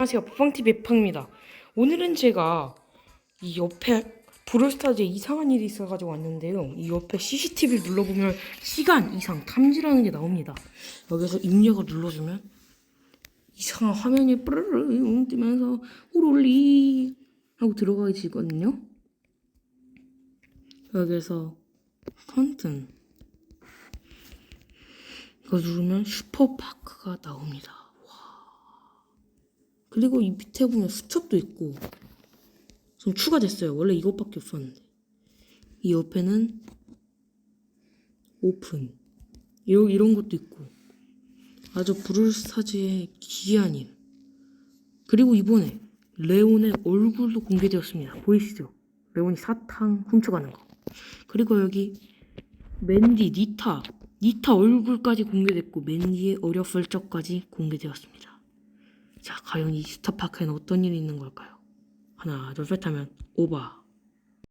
안녕하세요. 뽀빵TV의 팡입니다. 오늘은 제가 이 옆에 브롤스타즈에 이상한 일이 있어가지고 왔는데요. 이 옆에 CCTV를 눌러보면 시간 이상 탐지라는 게 나옵니다. 여기서 입력을 눌러주면 이상한 화면이 뿌르르 뜨면서 오롤리 하고 들어가지거든요. 여기서 컨텐 이거 누르면 슈퍼파크가 나옵니다. 그리고 이 밑에 보면 수첩도 있고 좀 추가됐어요. 원래 이것밖에 없었는데 이 옆에는 오픈 이런 이런 것도 있고 아주 브룰스타즈의 기이한 일 그리고 이번에 레온의 얼굴도 공개되었습니다. 보이시죠? 레온이 사탕 훔쳐가는 거 그리고 여기 맨디 니타 니타 얼굴까지 공개됐고 맨디의 어렸을 적까지 공개되었습니다. 자, 과연 이 스타파크에는 어떤 일이 있는 걸까요? 하나, 둘, 셋 하면 오바.